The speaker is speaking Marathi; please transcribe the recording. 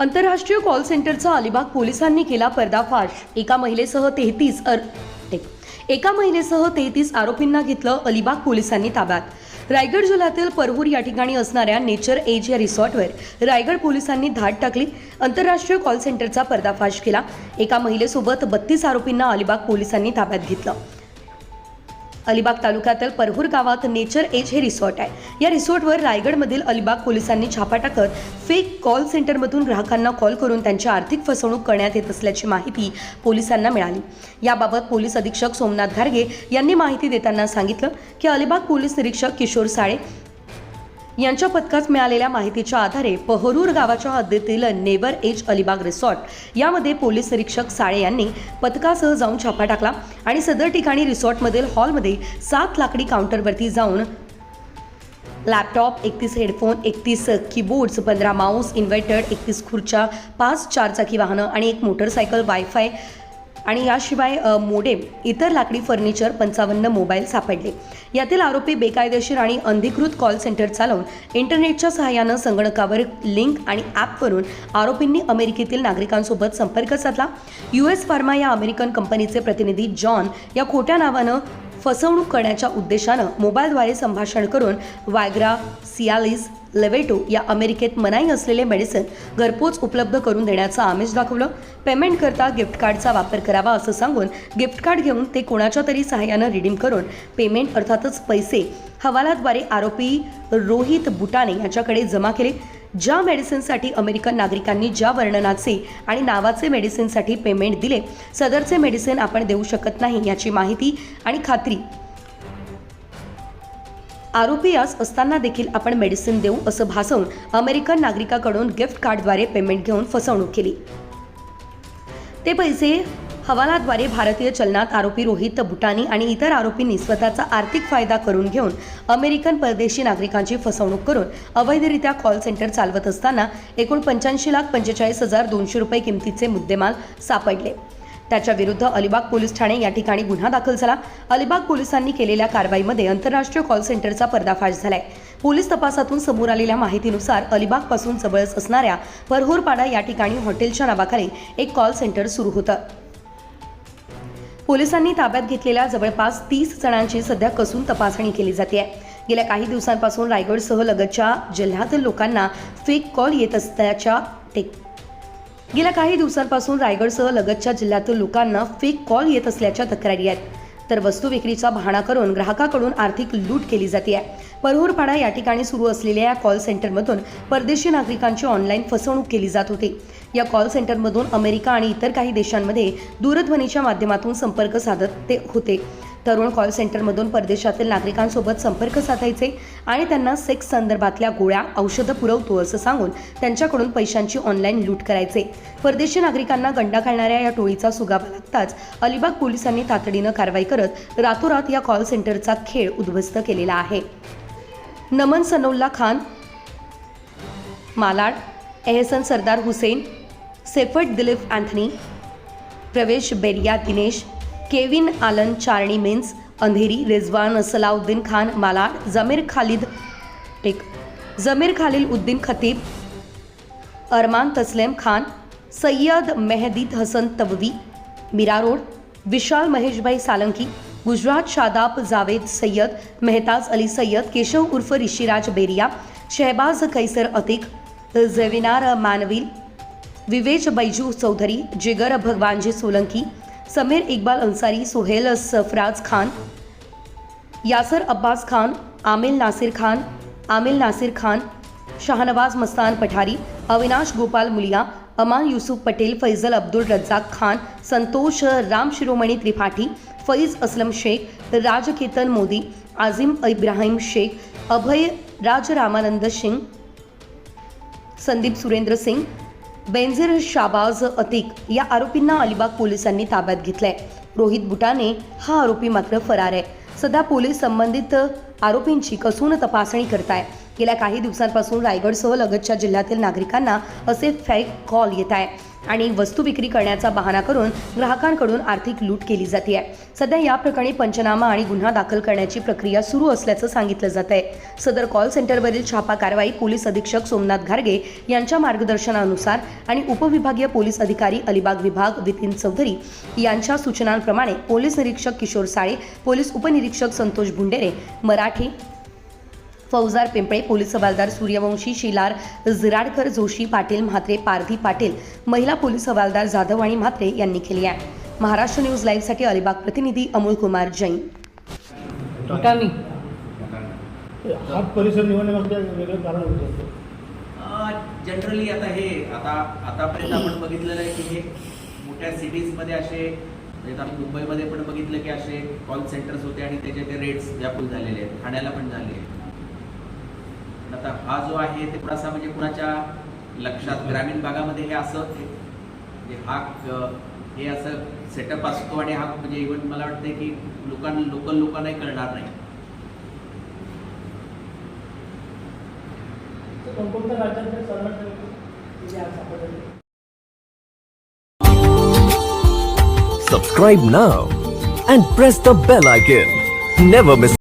आंतरराष्ट्रीय कॉल सेंटरचा अलिबाग पोलिसांनी केला पर्दाफाश. एका महिलेसह तेहतीस अर एका महिलेसह तेहतीस आरोपींना घेतलं अलिबाग पोलिसांनी ताब्यात. रायगड जिल्ह्यातील परहूर या ठिकाणी असणाऱ्या नेचर एज या रिसॉर्टवर रायगड पोलिसांनी धाड टाकली. आंतरराष्ट्रीय कॉल सेंटरचा पर्दाफाश केला. एका महिलेसोबत बत्तीस आरोपींना अलिबाग पोलिसांनी ताब्यात घेतलं. अलिबाग तालुक्यातील परहूर गावात नेचर एज हे रिसॉर्ट आहे. या रिसॉर्टवर रायगडमधील अलिबाग पोलिसांनी छापा टाकत फेक कॉल सेंटरमधून ग्राहकांना कॉल करून त्यांची आर्थिक फसवणूक करण्यात येत असल्याची माहिती पोलिसांना मिळाली. याबाबत पोलीस अधीक्षक सोमनाथ घारगे यांनी माहिती देताना सांगितलं की अलिबाग पोलीस निरीक्षक किशोर साळे यांच्या पथकास मिळालेल्या माहितीच्या आधारे पहरूर गावाच्या हद्दीतील नेवर एज अलिबाग रिसॉर्ट यामध्ये पोलीस निरीक्षक साळे यांनी पथकासह जाऊन छापा टाकला आणि सदर ठिकाणी रिसॉर्टमधील हॉलमध्ये सात लाकडी काउंटरवरती जाऊन लॅपटॉप एकतीस हेडफोन एकतीस कीबोर्ड्स पंधरा माऊस इन्व्हर्टर एकतीस खुर्च्या पाच चारचाकी वाहनं आणि एक मोटरसायकल वायफाय आणि याशिवाय मोडेम इतर लाकडी फर्निचर पंचावन्न मोबाईल सापडले. यातील आरोपी बेकायदेशीर आणि अनधिकृत कॉल सेंटर चालवून इंटरनेटच्या सहाय्यानं संगणकावर लिंक आणि ॲपवरून आरोपींनी अमेरिकेतील नागरिकांसोबत संपर्क साधला. यू एस फार्मा या अमेरिकन कंपनीचे प्रतिनिधी जॉन या खोट्या नावानं फसवणूक करण्याच्या उद्देशानं मोबाईलद्वारे संभाषण करून वायग्रा सियालिस लेवेटो या अमेरिकेत मनाई असलेले मेडिसिन घरपोच उपलब्ध करून देण्याचं आमिष दाखवलं. पेमेंट करता गिफ्ट कार्डचा वापर करावा असं सांगून गिफ्ट कार्ड घेऊन ते कोणाच्या तरी सहाय्यानं रिडीम करून पेमेंट अर्थातच पैसे हवालाद्वारे आरोपी रोहित बुटाने याच्याकडे जमा केले. ज्या मेडिसिनसाठी अमेरिकन नागरिकांनी ज्या वर्णनाचे आणि नावाचे मेडिसिनसाठी पेमेंट दिले सदरचे मेडिसिन आपण देऊ शकत नाही याची माहिती आणि खात्री आरोपी यास असताना देखील आपण मेडिसिन देऊ असं भासवून अमेरिकन नागरिकाकडून गिफ्ट कार्डद्वारे पेमेंट घेऊन फसवणूक केली. ते पैसे हवालाद्वारे भारतीय चलनात आरोपी रोहित बुटानी आणि इतर आरोपींनी स्वतःचा आर्थिक फायदा करून घेऊन अमेरिकन परदेशी नागरिकांची फसवणूक करून अवैधरित्या कॉल सेंटर चालवत असताना एकूण पंच्याऐंशी लाख पंचेचाळीस हजार दोनशे रुपये किमतीचे मुद्देमाल सापडले. त्याच्या विरुद्ध अलिबाग पोलीस ठाणे या ठिकाणी गुन्हा दाखल झाला. अलिबाग पोलिसांनी केलेल्या कारवाईमध्ये आंतरराष्ट्रीय कॉल सेंटरचा पर्दाफाश झालाय. पोलीस तपासातून समोर आलेल्या माहितीनुसार अलिबागपासून जवळच असणाऱ्या परहोरपाडा या ठिकाणी हॉटेलच्या नावाखाली एक कॉल सेंटर सुरू होतं. पोलिसांनी ताब्यात घेतलेल्या जवळपास तीस जणांची सध्या कसून तपासणी केली जाते आहे गेल्या काही दिवसांपासून रायगडसह लगतच्या जिल्ह्यातील लोकांना फेक कॉल येत असल्याच्या टेक गेल्या काही दिवसांपासून रायगडसह लगतच्या जिल्ह्यातील लोकांना फेक कॉल येत असल्याच्या तक्रारी आहेत. तर वस्तू विक्रीचा बहाणा करून ग्राहकाकडून आर्थिक लूट केली जाते परहूरपाडा या ठिकाणी सुरू असलेल्या या कॉल सेंटरमधून परदेशी नागरिकांची ऑनलाईन फसवणूक केली जात होती. या कॉल सेंटरमधून अमेरिका आणि इतर काही देशांमध्ये दूरध्वनीच्या माध्यमातून संपर्क साधत ते होते. तरुण कॉल सेंटरमधून परदेशातील नागरिकांसोबत संपर्क साधायचे आणि त्यांना सेक्स संदर्भातल्या गोळ्या औषधं पुरवतो असं सांगून त्यांच्याकडून पैशांची ऑनलाईन लूट करायचे. परदेशी नागरिकांना गंडा घालणाऱ्या या टोळीचा सुगावा लागताच अलिबाग पोलिसांनी तातडीनं कारवाई करत रातोरात या कॉल सेंटरचा खेळ उद्ध्वस्त केलेला आहे. Naman Sanaullah Khan Malad Ehsan Sardar Hussain सेफट Dilip Anthony Pravesh Beria Dinesh Kevin Alan Charni means Andheri Rizwan Salauddin Khan Malad Zameer Khalid टेक जमीर खालिल उद्दीन खतीब अरमान तस्लेम खान सय्यद मेहदीद हसन तबवी मीरा रोड विशाल महेशभाई सालंकी गुजरात शादाब जावेद सय्यद मेहताज अली सय्यद केशव उर्फ ऋषिराज बेरिया शहबाज कैसर अतिक जेविनार मानवील विवेश बैजू चौधरी जिगर भगवानजी सोलंकी समीर इक्बाल अंसारी सुहेल सफराज खान यासर अब्बास खान आमिल नासिर खान आमिल नासिर खान शाहनवाज मस्तान पठारी अविनाश गोपाल मुलिया अमान युसुफ पटेल फैजल अब्दुल रज्जाक खान संतोष राम शिरोमणी त्रिपाठी फैज असलम शेख राजकेतन मोदी आझिम इब्राहिम शेख अभय राज रामानंद सिंग संदीप सुरेंद्र सिंग बेनझीर शाबाज अतिक या आरोपींना अलिबाग पोलिसांनी ताब्यात घेतलंय. रोहित बुटाने हा आरोपी मात्र फरार आहे. सध्या पोलीस संबंधित आरोपींची कसून तपासणी करताय. गेल्या काही दिवसांपासून रायगडसह लगतच्या जिल्ह्यातील नागरिकांना असे फेक कॉल येत आहे. आणि वस्तू विक्री करण्याचा बहाणा करून ग्राहकांकडून आर्थिक लूट केली जाते आहे सध्या या प्रकरणी पंचनामा आणि गुन्हा दाखल करण्याची प्रक्रिया सुरू असल्याचं सांगितलं जात आहे सदर कॉल सेंटरवरील छापा कारवाई पोलीस अधीक्षक सोमनाथ घारगे यांच्या मार्गदर्शनानुसार आणि उपविभागीय पोलीस अधिकारी अलिबाग विभाग वितीन चौधरी यांच्या सूचनांप्रमाणे पोलीस निरीक्षक किशोर साळे पोलीस उपनिरीक्षक संतोष भुंडेरे मराठी फौजदार पिंपळे पोलीस हवालदार सूर्यवंशी शिलार जिराडकर जोशी पाटील म्हात्रे पारधी पाटील महिला पोलीस हवालदार जाधव आणि म्हात्रे यांनी केली आहे. महाराष्ट्र न्यूज लाईव्हसाठी अलिबाग प्रतिनिधी अमोल कुमार जैन. ठिकाणी हा परिसर निवडण्यामागचं वेगळं कारण होतं. जनरली आता हे आता आतापर्यंत आपण बघितलेलं आहे की हे मोठ्या सिटीजमध्ये असे म्हणजे आता मुंबईमध्ये पण बघितलं की असे कॉल सेंटर्स होते आणि त्याचे ते रेट्स व्यापूल झालेले आहेत. ठाण्याला पण झाले आहेत. आता हा जो आहे ते थोडासा म्हणजे कुणाच्या लक्षात ग्रामीण भागामध्ये हे असं म्हणजे हा हे असं सेटअप असतो आणि हा म्हणजे इव्हन मला वाटतं की लोकांना लोकल लोकांनाही कळणार नाही कोणकोणत्या राज्यातले सर्वात म्हणजे Subscribe now and press the bell icon. Never miss